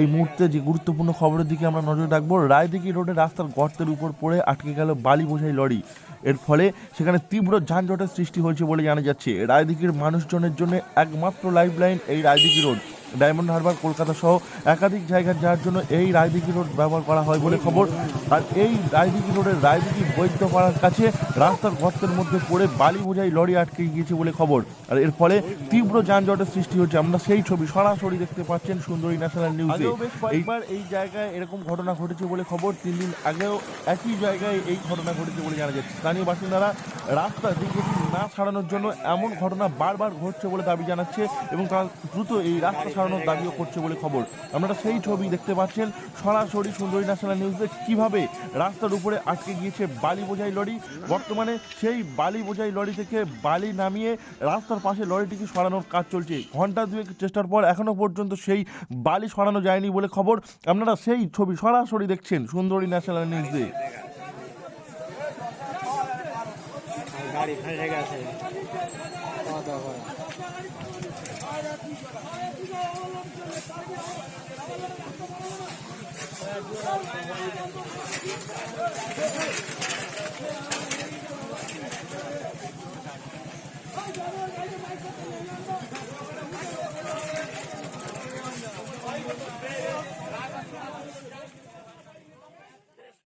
এই মুহূর্তে যে গুরুত্বপূর্ণ খবরের দিকে আমরা নজর রাখব, রায়দিঘি রোডে রাস্তার গর্তের উপর পড়ে আটকে গেল বালি বোঝাই লরি। এর ফলে সেখানে তীব্র যানজটের সৃষ্টি হয়েছে বলে জানা যাচ্ছে। রায়দিঘির মানুষজনের জন্য একমাত্র লাইফ লাইন এই রায়দিঘি রোড ডায়মন্ড হারবার কলকাতা সহ একাধিক জায়গায় যাওয়ার জন্য এই রায়দিঘি রোড ব্যবহার করা হয় বলে খবর। আর এই রায়দিঘি রোডের রায়দিঘি বৈদ্যপাড়ার কাছে রাস্তার গর্তের মধ্যে পড়ে বালি বোঝাই লরি আটকে গিয়েছে বলে খবর। আর এর ফলে তীব্র যানজটের সৃষ্টি হচ্ছে। আমরা সেই ছবি সরাসরি দেখতে পাচ্ছেন সুন্দরী ন্যাশনাল নিউজে। এইবার এই জায়গায় এরকম ঘটনা ঘটেছে বলে খবর। তিন দিন আগেও একই জায়গায় এই ঘটনা ঘটেছে বলে জানা যাচ্ছে। স্থানীয় বাসিন্দারা রাস্তা দিকে না ছাড়ানোর জন্য এমন ঘটনা বারবার ঘটছে বলে দাবি জানাচ্ছে এবং তারা দ্রুত এই রাস্তা ছাড়ানোর দাবিও করছে বলে খবর। আপনারা সেই ছবি দেখতে পাচ্ছেন। সরাসরি সুন্দরী ন্যাশনাল নিউজে কীভাবে রাস্তার উপরে আটকে গিয়েছে বালি বোঝাই লরি। বর্তমানে সেই বালি বোঝাই লরি থেকে বালি নামিয়ে রাস্তার পাশে লরিটিকে সরানোর কাজ চলছে। ঘণ্টা দুয়েক চেষ্টার পর এখনও পর্যন্ত সেই বালি সরানো যায়নি বলে খবর। আপনারা সেই ছবি সরাসরি দেখছেন সুন্দরী ন্যাশনাল নিউজে গাড়ি ফেসে গেছে Thank করে।